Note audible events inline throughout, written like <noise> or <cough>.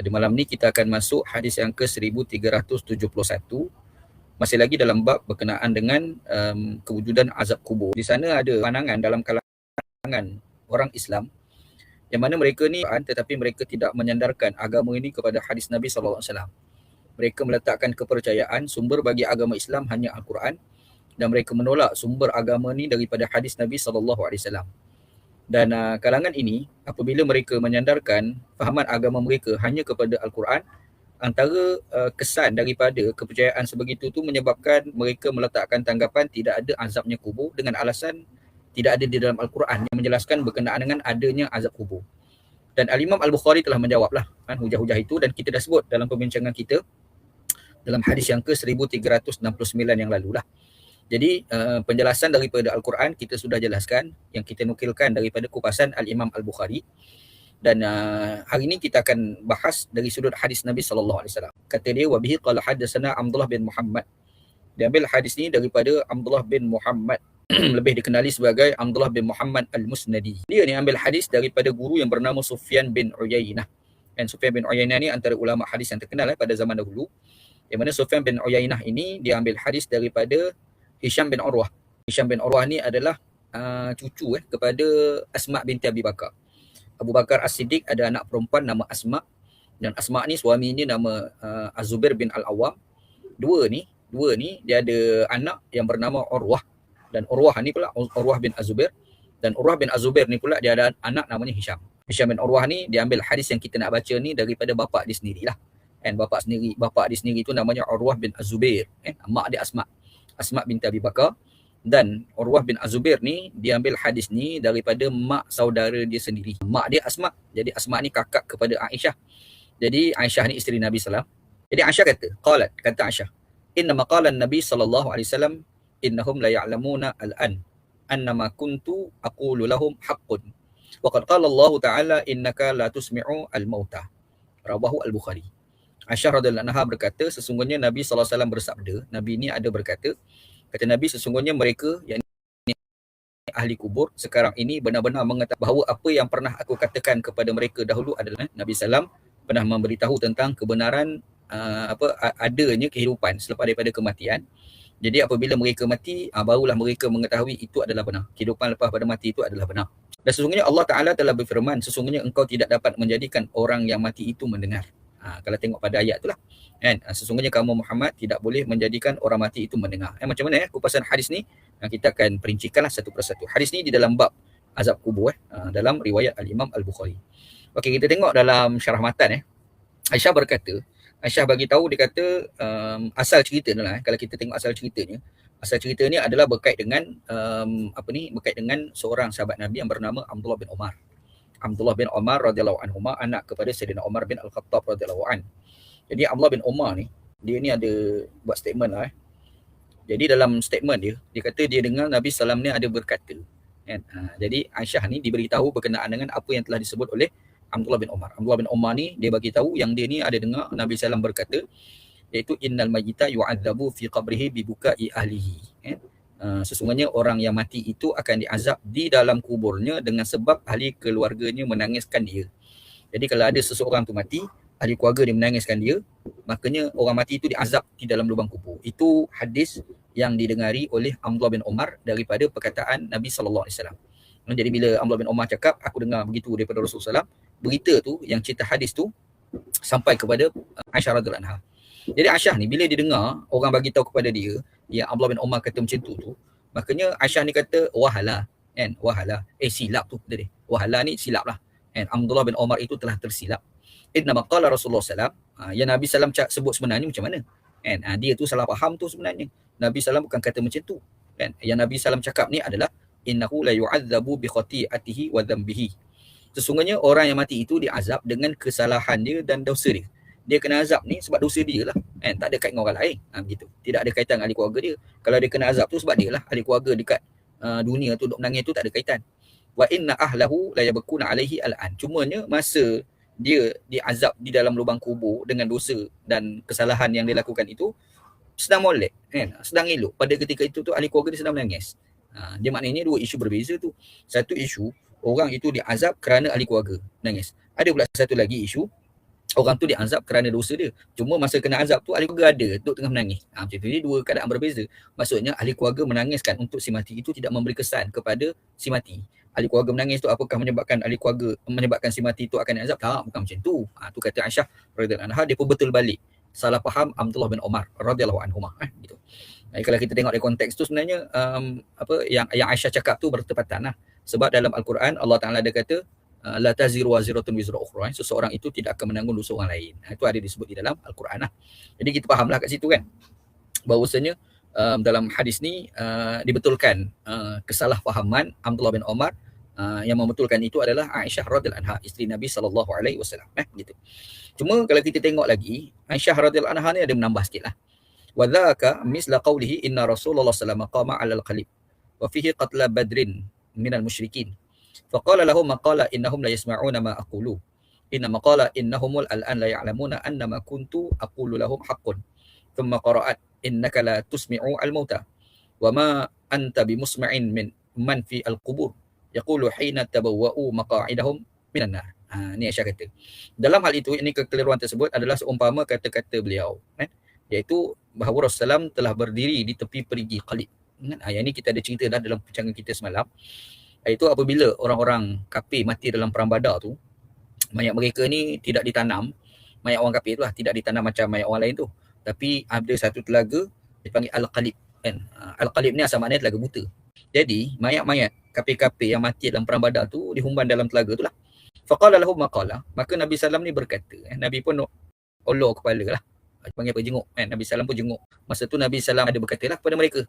Pada malam ni kita akan masuk hadis yang ke 1371 masih lagi dalam bab berkenaan dengan um, kewujudan azab kubur. Di sana ada pandangan dalam kalangan orang Islam yang mana mereka ni tetapi mereka tidak menyandarkan agama ini kepada hadis Nabi sallallahu alaihi wasallam. Mereka meletakkan kepercayaan sumber bagi agama Islam hanya Al-Quran dan mereka menolak sumber agama ni daripada hadis Nabi sallallahu alaihi wasallam. Dan uh, kalangan ini apabila mereka menyandarkan fahaman agama mereka hanya kepada Al-Quran antara uh, kesan daripada kepercayaan sebegitu tu menyebabkan mereka meletakkan tanggapan tidak ada azabnya kubur dengan alasan tidak ada di dalam Al-Quran yang menjelaskan berkenaan dengan adanya azab kubur. Dan Al-Imam Al-Bukhari telah menjawablah kan hujah-hujah itu dan kita dah sebut dalam pembincangan kita dalam hadis yang ke 1369 yang lalu lah. Jadi uh, penjelasan daripada Al-Quran kita sudah jelaskan yang kita nukilkan daripada kupasan Al-Imam Al-Bukhari dan uh, hari ini kita akan bahas dari sudut hadis Nabi sallallahu alaihi wasallam. Kata dia wabihi qala hadatsana Abdullah bin Muhammad. Dia ambil hadis ini daripada Abdullah bin Muhammad <clears throat> lebih dikenali sebagai Abdullah bin Muhammad Al-Musnadi. Dia ni ambil hadis daripada guru yang bernama Sufyan bin Uyainah. Dan Sufyan bin Uyainah ni antara ulama hadis yang terkenal eh, pada zaman dahulu. Yang mana Sufyan bin Uyainah ini dia ambil hadis daripada Hisham bin Urwah. Hisham bin Urwah ni adalah uh, cucu eh kepada Asma binti Abi Bakar. Abu Bakar As-Siddiq ada anak perempuan nama Asma dan Asma ni suami ni nama uh, Azubair bin Al-Awwam. Dua ni, dua ni dia ada anak yang bernama Urwah dan Urwah ni pula Urwah bin Azubair dan Urwah bin Azubair ni pula dia ada anak namanya Hisham. Hisham bin Urwah ni dia ambil hadis yang kita nak baca ni daripada bapa dia sendirilah. And bapa sendiri, bapa dia sendiri tu namanya Urwah bin Azubair. Eh, mak dia Asma. Asma binti Abi Bakar dan Urwah bin Azubair ni dia ambil hadis ni daripada mak saudara dia sendiri. Mak dia Asma. Jadi Asma ni kakak kepada Aisyah. Jadi Aisyah ni isteri Nabi sallallahu Jadi Aisyah kata, qalat kata Aisyah, inna maqalan Nabi sallallahu alaihi wasallam innahum la ya'lamuna al-an annama kuntu aqulu lahum haqqun. Wa qad qala Allah Ta'ala innaka la tusmi'u al-mauta. Rawahu al-Bukhari. Aisyah radhiyallahu anha berkata sesungguhnya Nabi sallallahu alaihi wasallam bersabda, Nabi ini ada berkata, kata Nabi sesungguhnya mereka yang ahli kubur sekarang ini benar-benar mengetahui bahawa apa yang pernah aku katakan kepada mereka dahulu adalah Nabi sallam pernah memberitahu tentang kebenaran uh, apa adanya kehidupan selepas daripada kematian. Jadi apabila mereka mati, uh, barulah mereka mengetahui itu adalah benar. Kehidupan lepas pada mati itu adalah benar. Dan sesungguhnya Allah Ta'ala telah berfirman, sesungguhnya engkau tidak dapat menjadikan orang yang mati itu mendengar. Ha, kalau tengok pada ayat tu lah. Kan? Ha, sesungguhnya kamu Muhammad tidak boleh menjadikan orang mati itu mendengar. Eh, macam mana ya kupasan hadis ni? Ha, kita akan perincikanlah satu persatu. Hadis ni di dalam bab azab kubur eh, ha, dalam riwayat Al-Imam Al-Bukhari. Okey, kita tengok dalam syarah matan eh. Aisyah berkata, Aisyah bagi tahu dia kata um, asal cerita ni lah eh. kalau kita tengok asal ceritanya. Asal cerita ni adalah berkait dengan um, apa ni? Berkait dengan seorang sahabat Nabi yang bernama Abdullah bin Umar. Abdullah bin Umar radhiyallahu anhu anak kepada Sayyidina Umar bin Al-Khattab radhiyallahu an. Jadi Abdullah bin Umar ni dia ni ada buat statement lah eh. Jadi dalam statement dia dia kata dia dengar Nabi sallam ni ada berkata kan. Ha, jadi Aisyah ni diberitahu berkenaan dengan apa yang telah disebut oleh Abdullah bin Umar. Abdullah bin Umar ni dia bagi tahu yang dia ni ada dengar Nabi sallam berkata iaitu innal mayyita yu'adzabu fi qabrihi bi buka'i ahlihi. Kan. Uh, sesungguhnya orang yang mati itu akan diazab di dalam kuburnya dengan sebab ahli keluarganya menangiskan dia. Jadi kalau ada seseorang tu mati, ahli keluarga dia menangiskan dia, makanya orang mati itu diazab di dalam lubang kubur. Itu hadis yang didengari oleh Abdullah bin Umar daripada perkataan Nabi sallallahu alaihi wasallam. Jadi bila Abdullah bin Umar cakap, aku dengar begitu daripada Rasulullah SAW, berita tu yang cerita hadis tu sampai kepada Aisyah radhiyallahu anha. Jadi Aisyah ni bila dia dengar orang bagi tahu kepada dia yang Abdullah bin Umar kata macam tu tu, makanya Aisyah ni kata wahala kan wahala eh silap tu dia. Wahala ni silap lah. Kan Abdullah bin Umar itu telah tersilap. Inna maqala Rasulullah sallam ha, yang Nabi sallam sebut sebenarnya macam mana? Kan ha, dia tu salah faham tu sebenarnya. Nabi sallam bukan kata macam tu. Kan yang Nabi sallam cakap ni adalah innahu la yu'adzabu bi khati'atihi wa dhanbihi. Sesungguhnya orang yang mati itu diazab dengan kesalahan dia dan dosa dia dia kena azab ni sebab dosa dia lah. Kan tak ada kait dengan orang lain. Ha, begitu. Tidak ada kaitan dengan ahli keluarga dia. Kalau dia kena azab tu sebab dia lah. Ahli keluarga dekat uh, dunia tu duk menangis tu tak ada kaitan. Wa inna ahlahu la yabkuna alaihi al'an. Cumanya masa dia diazab di dalam lubang kubur dengan dosa dan kesalahan yang dia lakukan itu sedang molek kan? Sedang elok. Pada ketika itu tu ahli keluarga dia sedang menangis. Ha, dia maknanya dua isu berbeza tu. Satu isu orang itu diazab kerana ahli keluarga nangis. Ada pula satu lagi isu orang tu diazab kerana dosa dia. Cuma masa kena azab tu ahli keluarga ada duduk tengah menangis. Ha, macam tu jadi dua keadaan berbeza. Maksudnya ahli keluarga menangiskan untuk si mati itu tidak memberi kesan kepada si mati. Ahli keluarga menangis tu apakah menyebabkan ahli keluarga menyebabkan si mati itu akan diazab? Tak, bukan macam tu. Ha, tu kata Aisyah radhiyallahu anha dia pun betul balik. Salah faham Abdullah bin Umar radhiyallahu anhu eh, gitu. Jadi kalau kita tengok dari konteks tu sebenarnya um, apa yang yang Aisyah cakap tu bertepatan lah. Sebab dalam Al-Quran Allah Taala ada kata Ah, la taziru waziratun wizra ukhra eh. seseorang itu tidak akan menanggung dosa orang lain ha, itu ada disebut di dalam al-Quran lah. jadi kita fahamlah kat situ kan bahawasanya um, dalam hadis ni uh, dibetulkan uh, kesalahfahaman Abdullah bin Omar uh, yang membetulkan itu adalah Aisyah radhiyallahu anha isteri Nabi sallallahu alaihi wasallam eh gitu cuma kalau kita tengok lagi Aisyah radhiyallahu anha ni ada menambah sikitlah wa dzaka misla qawlihi inna rasulullah sallallahu alaihi wasallam qama 'ala al-qalib wa fihi qatla badrin minal musyrikin faqala lahum maqala innahum la yasma'una ma aqulu. Inna maqala innahum al'an la ya'lamuna anna ma kuntu aqulu lahum haqqun. Thumma qara'at innaka la tusmi'u al-mauta. Wa ma anta bimusmi'in min man fi al-qubur. Yaqulu hina tabawwa'u maq'idahum minan nar. Ha ni Aisyah kata. Dalam hal itu ini kekeliruan tersebut adalah seumpama kata-kata beliau eh? iaitu bahawa Rasulullah telah berdiri di tepi perigi Khalid. Kan? Ha, yang ini kita ada cerita dah dalam perbincangan kita semalam iaitu apabila orang-orang kafir mati dalam perang badar tu mayat mereka ni tidak ditanam. Mayat orang kafir tu lah tidak ditanam macam mayat orang lain tu. Tapi ada satu telaga dipanggil al-qalib kan? Ah, al-qalib ni asal maknanya telaga buta. Jadi mayat-mayat kafir-kafir yang mati dalam perang badar tu dihumban dalam telaga tu lah. Faqala lahum maqala. Maka Nabi sallam ni berkata eh, Nabi pun olor kepala lah. Panggil apa? Jenguk kan? Nabi sallam pun jenguk. Masa tu Nabi sallam ada berkata lah kepada mereka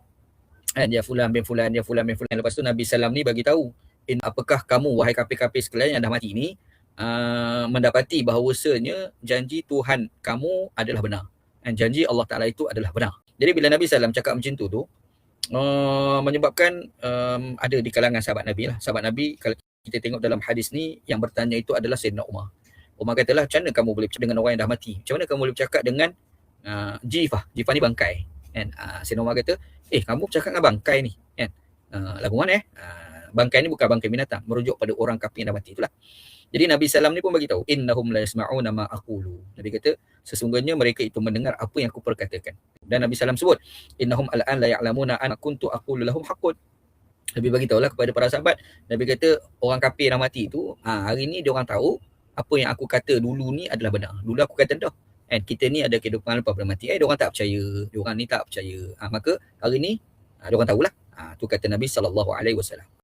kan dia fulan bin fulan dia fulan bin fulan. Lepas tu Nabi Sallam ni bagi tahu in apakah kamu wahai kafir-kafir sekalian yang dah mati ni uh, mendapati bahawasanya janji Tuhan kamu adalah benar? Dan janji Allah Taala itu adalah benar. Jadi bila Nabi Sallam cakap macam tu tu uh, menyebabkan um, ada di kalangan sahabat Nabi lah. Sahabat Nabi kalau kita tengok dalam hadis ni yang bertanya itu adalah Sayyidina Umar. Umar katalah macam mana kamu boleh bercakap dengan orang yang dah mati? Macam mana kamu boleh bercakap dengan uh, Jifah? Jifah ni bangkai. Kan uh, Sayyidina Umar kata eh kamu bercakap dengan bangkai ni kan? Uh, lagu mana eh? Uh, bangkai ni bukan bangkai binatang merujuk pada orang kafir yang dah mati itulah. Jadi Nabi Sallam ni pun bagi tahu innahum la yasma'una ma aqulu. Nabi kata sesungguhnya mereka itu mendengar apa yang aku perkatakan. Dan Nabi Sallam sebut innahum al'an la ya'lamuna an kuntu aqulu lahum haqqun. Nabi bagi tahu lah kepada para sahabat Nabi kata orang kafir yang mati tu ha, hari ni dia orang tahu apa yang aku kata dulu ni adalah benar. Dulu aku kata dah And kita ni ada kehidupan lepas pada mati. Eh, dia orang tak percaya. Dia orang ni tak percaya. Ha, maka hari ni, ha, dia orang tahulah. Ha, tu kata Nabi SAW.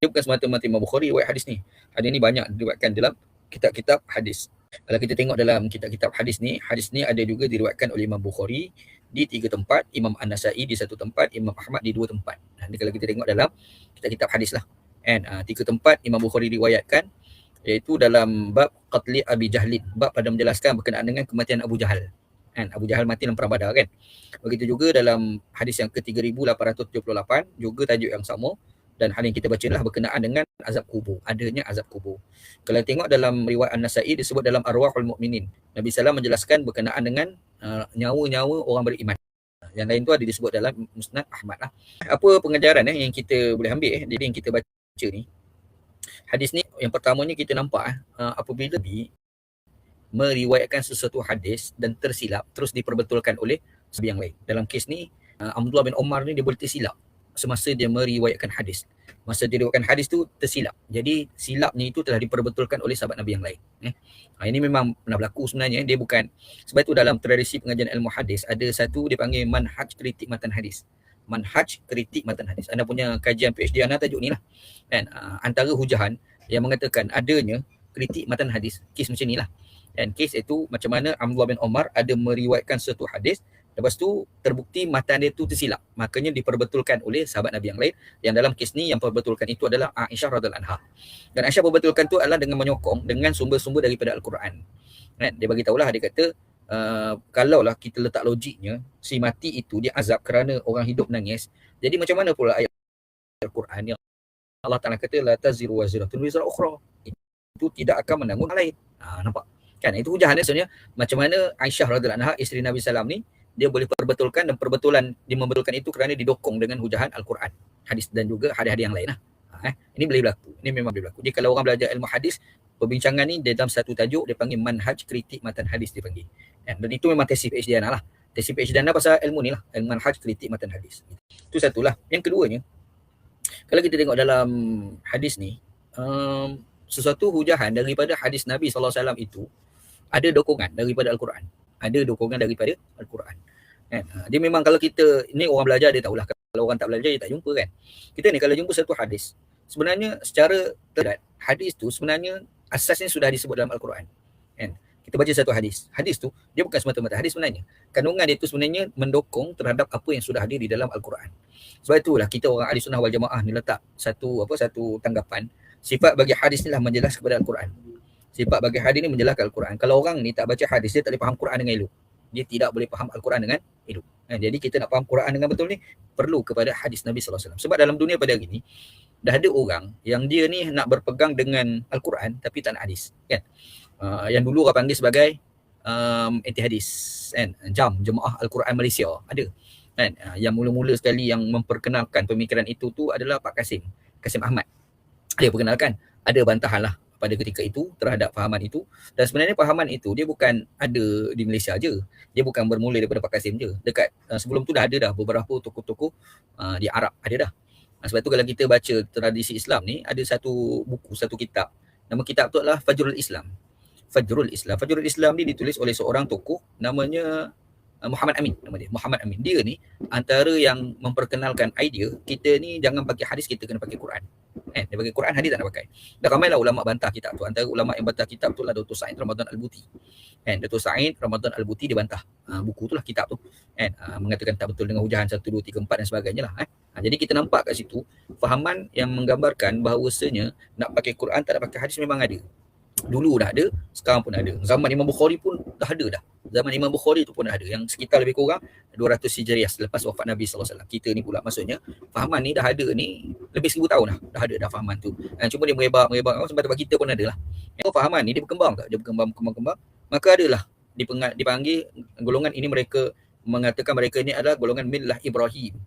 Dia bukan semata-mata Imam Bukhari buat hadis ni. Hadis ni banyak diriwayatkan dalam kitab-kitab hadis. Kalau kita tengok dalam kitab-kitab hadis ni, hadis ni ada juga diriwayatkan oleh Imam Bukhari di tiga tempat, Imam An-Nasai di satu tempat, Imam Ahmad di dua tempat. Nanti kalau kita tengok dalam kitab-kitab hadis lah. And, uh, tiga tempat Imam Bukhari riwayatkan iaitu dalam bab qatli Abi Jahlin bab pada menjelaskan berkenaan dengan kematian Abu Jahal kan? Abu Jahal mati dalam perang Badar kan? Begitu juga dalam hadis yang ke-3878 juga tajuk yang sama. Dan hal yang kita baca adalah berkenaan dengan azab kubur. Adanya azab kubur. Kalau tengok dalam riwayat An-Nasa'i disebut dalam arwahul mukminin Nabi sallallahu menjelaskan berkenaan dengan uh, nyawa-nyawa orang beriman. Yang lain tu ada disebut dalam Musnad Ahmad lah. Apa pengajaran eh, yang kita boleh ambil eh, jadi yang kita baca ni? Hadis ni yang pertamanya kita nampak uh, apabila Nabi meriwayatkan sesuatu hadis dan tersilap terus diperbetulkan oleh sahabat yang lain. Dalam kes ni uh, Abdullah bin Omar ni dia boleh tersilap semasa dia meriwayatkan hadis. Masa dia riwayatkan hadis tu tersilap. Jadi silapnya itu telah diperbetulkan oleh sahabat Nabi yang lain. Eh. Ha, ini memang pernah berlaku sebenarnya. Dia bukan sebab itu dalam tradisi pengajian ilmu hadis ada satu dipanggil manhaj kritik matan hadis manhaj kritik matan hadis. Anda punya kajian PhD anda tajuk ni lah. Kan? Uh, antara hujahan yang mengatakan adanya kritik matan hadis. Kes macam ni lah. Dan kes itu macam mana Abdullah bin Omar ada meriwayatkan satu hadis. Lepas tu terbukti matan dia tu tersilap. Makanya diperbetulkan oleh sahabat Nabi yang lain. Yang dalam kes ni yang perbetulkan itu adalah Aisyah radhiallahu anha. Dan Aisyah perbetulkan tu adalah dengan menyokong dengan sumber-sumber daripada Al-Quran. Kan? Dia bagi tahulah dia kata uh, kalaulah kita letak logiknya si mati itu dia azab kerana orang hidup nangis jadi macam mana pula ayat Al-Quran yang Allah Taala kata la taziru waziratun wizra ukhra itu tidak akan menanggung lain ha, nampak kan itu hujahannya sebenarnya macam mana Aisyah radhiyallahu anha isteri Nabi sallam ni dia boleh perbetulkan dan perbetulan dia membetulkan itu kerana didokong dengan hujahan Al-Quran hadis dan juga hadis-hadis yang lain lah. Ha, eh. ini boleh berlaku ini memang boleh berlaku jadi kalau orang belajar ilmu hadis perbincangan ni dalam satu tajuk dia panggil manhaj kritik matan hadis dia panggil. Kan? Dan itu memang tesis PhD lah. Tesis PhD Ana pasal ilmu ni lah, ilmu manhaj kritik matan hadis. Itu satulah. Yang keduanya, kalau kita tengok dalam hadis ni, um, sesuatu hujahan daripada hadis Nabi SAW itu ada dokongan daripada Al-Quran. Ada dokongan daripada Al-Quran. Kan? Ha, dia memang kalau kita, ni orang belajar dia tahulah. Kalau orang tak belajar dia tak jumpa kan. Kita ni kalau jumpa satu hadis, sebenarnya secara terdat, hadis tu sebenarnya asasnya sudah disebut dalam Al-Quran. Kan? Kita baca satu hadis. Hadis tu dia bukan semata-mata hadis sebenarnya. Kandungan dia tu sebenarnya mendokong terhadap apa yang sudah hadir di dalam Al-Quran. Sebab itulah kita orang ahli sunnah wal jamaah ni letak satu apa satu tanggapan. Sifat bagi hadis ni lah menjelas kepada Al-Quran. Sifat bagi hadis ni menjelaskan Al-Quran. Kalau orang ni tak baca hadis, dia tak boleh faham Quran dengan elok. Dia tidak boleh faham Al-Quran dengan elok. Kan? Jadi kita nak faham Quran dengan betul ni perlu kepada hadis Nabi SAW. Sebab dalam dunia pada hari ni, dah ada orang yang dia ni nak berpegang dengan Al-Quran tapi tak nak hadis kan uh, yang dulu orang panggil sebagai um, anti hadis kan jam jemaah Al-Quran Malaysia ada kan uh, yang mula-mula sekali yang memperkenalkan pemikiran itu tu adalah Pak Kasim Kasim Ahmad dia perkenalkan ada bantahan lah pada ketika itu terhadap fahaman itu dan sebenarnya fahaman itu dia bukan ada di Malaysia aje dia bukan bermula daripada Pak Kasim je dekat uh, sebelum tu dah ada dah beberapa tokoh-tokoh uh, di Arab ada dah sebab tu kalau kita baca tradisi Islam ni ada satu buku, satu kitab. Nama kitab tu adalah Fajrul Islam. Fajrul Islam. Fajrul Islam ni ditulis oleh seorang tokoh namanya uh, Muhammad Amin nama dia. Muhammad Amin. Dia ni antara yang memperkenalkan idea kita ni jangan pakai hadis kita kena pakai Quran. Eh, dia pakai Quran hadis tak nak pakai. Dah ramailah ulama bantah kitab tu. Antara ulama yang bantah kitab tu lah Dr. Said Ramadan Al-Buti. Kan Dr. Said Ramadan Al-Buti dia bantah. Ha, buku tu lah kitab tu. Kan ha, mengatakan tak betul dengan hujahan 1 2 3 4 dan sebagainya lah eh. Ha, jadi kita nampak kat situ fahaman yang menggambarkan bahawasanya nak pakai Quran tak nak pakai hadis memang ada. Dulu dah ada, sekarang pun ada. Zaman Imam Bukhari pun dah ada dah. Zaman Imam Bukhari tu pun ada. Yang sekitar lebih kurang 200 Hijriah selepas wafat Nabi SAW. Kita ni pula maksudnya fahaman ni dah ada ni lebih seribu tahun dah. Dah ada dah fahaman tu. Dan cuma dia merebak, merebak. Oh, sebab kita pun ada lah. Oh, fahaman ni dia berkembang tak? Dia berkembang, berkembang, berkembang. Maka adalah dipanggil golongan ini mereka mengatakan mereka ini adalah golongan millah Ibrahim.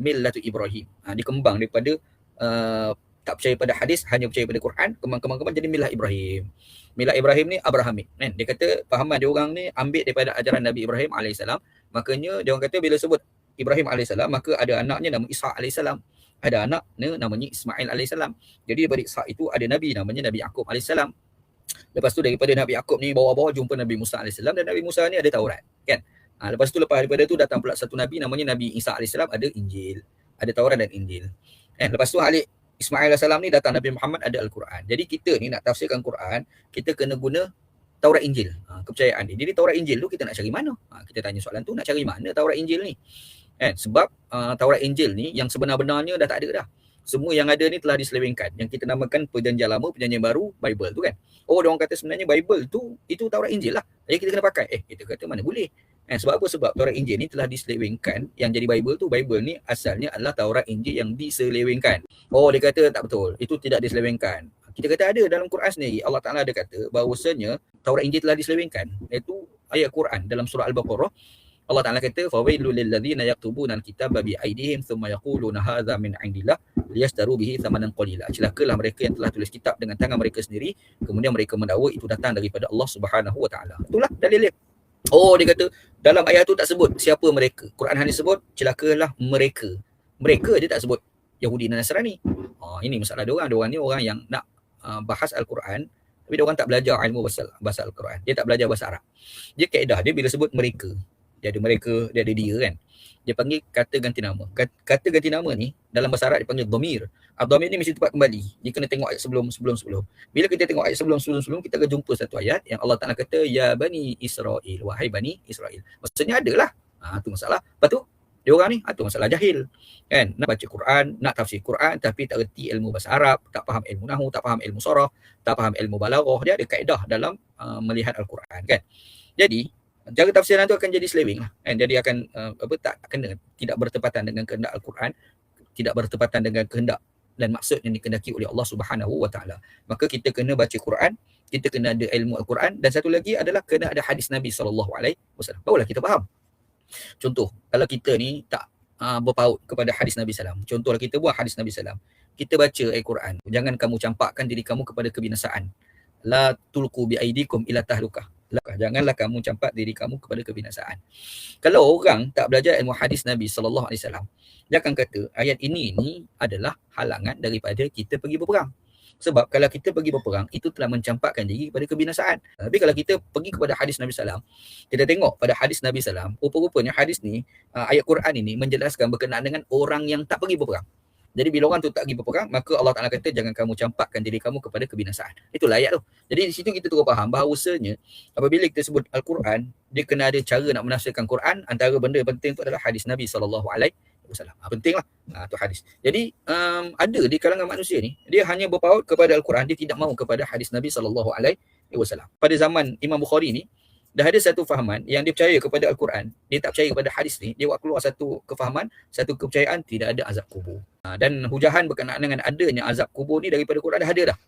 Millah Ibrahim. Ha, dikembang daripada uh, tak percaya pada hadis hanya percaya pada Quran kembang-kembang jadi milah Ibrahim. Milah Ibrahim ni Abrahamik. Kan? Dia kata fahaman dia orang ni ambil daripada ajaran Nabi Ibrahim alaihissalam makanya dia orang kata bila sebut Ibrahim alaihissalam maka ada anaknya nama Isa alaihissalam ada anak namanya Ismail alaihissalam jadi daripada Isa itu ada nabi namanya Nabi Yaqub alaihissalam lepas tu daripada Nabi Yaqub ni bawa-bawa jumpa Nabi Musa alaihissalam dan Nabi Musa ni ada Taurat. Kan? Ha, lepas tu lepas daripada tu datang pula satu nabi namanya Nabi Isa alaihissalam ada Injil. Ada Taurat dan Injil. Kan? Lepas tu Alik Ismail AS ni datang Nabi Muhammad ada Al-Quran. Jadi kita ni nak tafsirkan Quran, kita kena guna Taurat Injil. Ha, kepercayaan dia. Jadi Taurat Injil tu kita nak cari mana? Ha, kita tanya soalan tu nak cari mana Taurat Injil ni? Eh, sebab uh, Taurat Injil ni yang sebenar-benarnya dah tak ada dah. Semua yang ada ni telah diselewengkan. Yang kita namakan perjanjian lama, perjanjian baru, Bible tu kan. Oh, orang kata sebenarnya Bible tu, itu Taurat Injil lah. Jadi kita kena pakai. Eh, kita kata mana boleh. Eh, sebab apa? Sebab Taurat Injil ni telah diselewengkan. Yang jadi Bible tu, Bible ni asalnya adalah Taurat Injil yang diselewengkan. Oh, dia kata tak betul. Itu tidak diselewengkan. Kita kata ada dalam Quran sendiri. Allah Ta'ala ada kata bahawasanya Taurat Injil telah diselewengkan. Iaitu ayat Quran dalam surah Al-Baqarah. Allah Ta'ala kata, فَوَيْلُ لِلَّذِينَ يَكْتُبُونَ الْكِتَابَ بِأَيْدِهِمْ ثُمَّ يَقُولُونَ هَذَا مِنْ عِنْدِ اللَّهِ لِيَشْتَرُوا بِهِ ثَمَنًا قَلِيلًا Celakalah mereka yang telah tulis kitab dengan tangan mereka sendiri, kemudian mereka mendakwa itu datang daripada Allah Subhanahu Wa Ta'ala. Itulah dalil dia. Oh dia kata dalam ayat tu tak sebut siapa mereka. Quran hanya sebut celakalah mereka. Mereka dia tak sebut Yahudi dan Nasrani. Oh, ini masalah dia orang. Dia orang ni orang yang nak uh, bahas Al-Quran tapi dia orang tak belajar ilmu bahasa, bahasa Al-Quran. Dia tak belajar bahasa Arab. Dia kaedah dia bila sebut mereka. Dia ada mereka, dia ada dia kan dia panggil kata ganti nama. Kata ganti nama ni dalam bahasa Arab dipanggil dhamir. Ad-dhamir ni mesti tempat kembali. Dia kena tengok ayat sebelum sebelum sebelum. Bila kita tengok ayat sebelum sebelum sebelum kita akan jumpa satu ayat yang Allah Taala kata ya bani Israel wahai bani Israel. Maksudnya adalah. Ha tu masalah. Lepas tu dia orang ni, ha, tu masalah jahil. Kan? Nak baca Quran, nak tafsir Quran tapi tak reti ilmu bahasa Arab, tak faham ilmu nahu, tak faham ilmu sarah, tak faham ilmu balaghah. Dia ada kaedah dalam uh, melihat Al-Quran kan. Jadi cara tafsiran tu akan jadi selewing lah. Kan jadi akan uh, apa tak kena tidak bertepatan dengan kehendak al-Quran tidak bertepatan dengan kehendak dan maksud yang dikehendaki oleh Allah Subhanahu wa taala. Maka kita kena baca Quran kita kena ada ilmu al-Quran dan satu lagi adalah kena ada hadis Nabi sallallahu alaihi wasallam. Barulah kita faham. Contoh kalau kita ni tak uh, berpaut kepada hadis Nabi sallam contohlah kita buat hadis Nabi sallam kita baca al-Quran jangan kamu campakkan diri kamu kepada kebinasaan. La tulqu bi aidikum ila tahlukah janganlah kamu campak diri kamu kepada kebinasaan kalau orang tak belajar ilmu hadis Nabi sallallahu alaihi wasallam dia akan kata ayat ini ni adalah halangan daripada kita pergi berperang sebab kalau kita pergi berperang, itu telah mencampakkan diri kepada kebinasaan. Tapi kalau kita pergi kepada hadis Nabi Sallam, kita tengok pada hadis Nabi Sallam, rupa-rupanya hadis ni, uh, ayat Quran ini menjelaskan berkenaan dengan orang yang tak pergi berperang. Jadi bila orang tu tak pergi berperang, maka Allah Ta'ala kata jangan kamu campakkan diri kamu kepada kebinasaan. Itulah ayat tu. Jadi di situ kita terus faham bahawasanya apabila kita sebut Al-Quran, dia kena ada cara nak menafsirkan Quran. Antara benda yang penting tu adalah hadis Nabi SAW. Wasallam. Ha, penting lah. Ha, tu hadis. Jadi um, ada di kalangan manusia ni, dia hanya berpaut kepada Al-Quran, dia tidak mahu kepada hadis Nabi SAW. Pada zaman Imam Bukhari ni, dah ada satu fahaman yang dia percaya kepada Al-Quran, dia tak percaya kepada hadis ni, dia buat keluar satu kefahaman, satu kepercayaan tidak ada azab kubur. Ha, dan hujahan berkenaan dengan adanya azab kubur ni daripada Quran dah ada dah.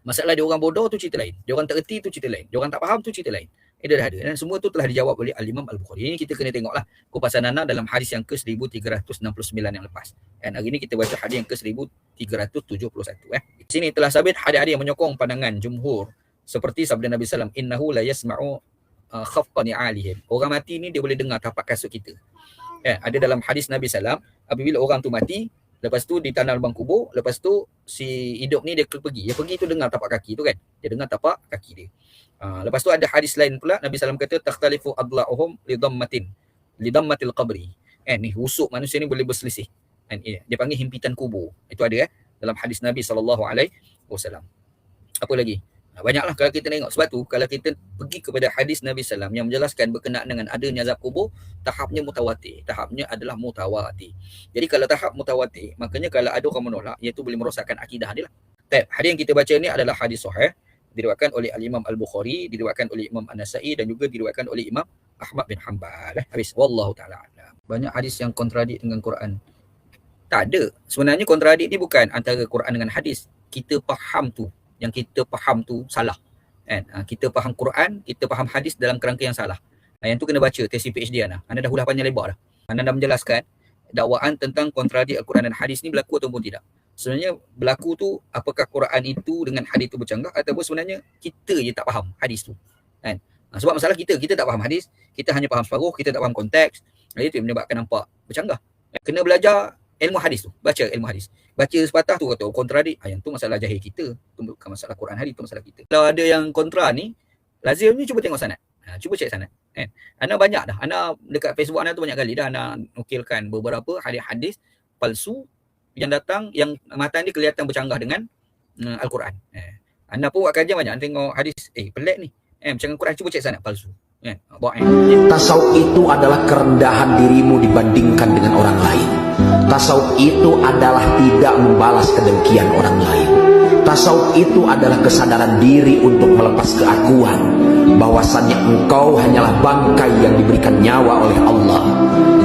Masalah dia orang bodoh tu cerita lain. Dia orang tak erti tu cerita lain. Dia orang tak faham tu cerita lain. Itu dah ada. Dan semua tu telah dijawab oleh Al-Imam Al-Bukhari. Ini kita kena tengoklah kupasan Nana dalam hadis yang ke-1369 yang lepas. Dan hari ini kita baca hadis yang ke-1371. Eh. Di sini telah sabit hadis-hadis yang menyokong pandangan jumhur. Seperti sabda Nabi SAW. Innahu la yasma'u uh, khafqani alihim. Orang mati ni dia boleh dengar tapak kasut kita. Eh, ada dalam hadis Nabi SAW. Apabila orang tu mati, Lepas tu ditanam lubang kubur, lepas tu si hidup ni dia pergi. Dia pergi tu dengar tapak kaki tu kan. Dia dengar tapak kaki dia. Uh, lepas tu ada hadis lain pula Nabi SAW kata takhtalifu adla'uhum li dhammatin li dhammatil qabri. Eh ni rusuk manusia ni boleh berselisih. And, eh, dia panggil himpitan kubur. Itu ada eh dalam hadis Nabi wasallam. Apa lagi? Banyaklah kalau kita tengok sebab tu kalau kita pergi kepada hadis Nabi SAW yang menjelaskan berkenaan dengan adanya azab kubur, tahapnya mutawatir. Tahapnya adalah mutawatir. Jadi kalau tahap mutawatir, makanya kalau ada orang menolak, iaitu boleh merosakkan akidah dia lah. Hadis yang kita baca ni adalah hadis sahih diriwayatkan oleh Al-Imam Al-Bukhari, diriwayatkan oleh Imam An-Nasai dan juga diriwayatkan oleh Imam Ahmad bin Hanbal. Eh, habis. Wallahu ta'ala Banyak hadis yang kontradik dengan Quran. Tak ada. Sebenarnya kontradik ni bukan antara Quran dengan hadis. Kita faham tu. Yang kita faham tu salah. Kan? Ha, kita faham Quran, kita faham hadis dalam kerangka yang salah. Ha, yang tu kena baca tesis PhD Ana. Anda dah ulah panjang lebar dah. Anda dah menjelaskan dakwaan tentang kontradik Al-Quran dan hadis ni berlaku ataupun tidak sebenarnya berlaku tu apakah Quran itu dengan hadis itu bercanggah ataupun sebenarnya kita je tak faham hadis tu kan sebab masalah kita kita tak faham hadis kita hanya faham separuh kita tak faham konteks itu yang menyebabkan nampak bercanggah kena belajar ilmu hadis tu baca ilmu hadis baca sepatah tu kata oh, kontradik ha, yang tu masalah jahil kita tu bukan masalah Quran hadis tu masalah kita kalau ada yang kontra ni lazimnya cuba tengok sanad ha, cuba cek sanad kan ana banyak dah ana dekat Facebook ana tu banyak kali dah ana nukilkan beberapa hadis-hadis palsu yang datang yang mata dia kelihatan bercanggah dengan uh, Al-Quran. Eh. Anda pun buat kajian banyak tengok hadis eh pelik ni. Eh macam Al-Quran cuba cek sana palsu. Eh, bawa, eh. Tasawuf itu adalah kerendahan dirimu dibandingkan dengan orang lain. Tasawuf itu adalah tidak membalas kedengkian orang lain. Tasawuf itu adalah kesadaran diri untuk melepas keakuan bahwasannya engkau hanyalah bangkai yang diberikan nyawa oleh Allah.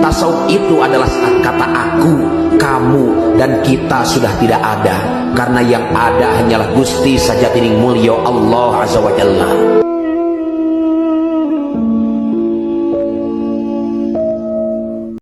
Tasawuf itu adalah saat kata aku, kamu dan kita sudah tidak ada karena yang ada hanyalah Gusti saja tining mulio Allah azza wa jalla.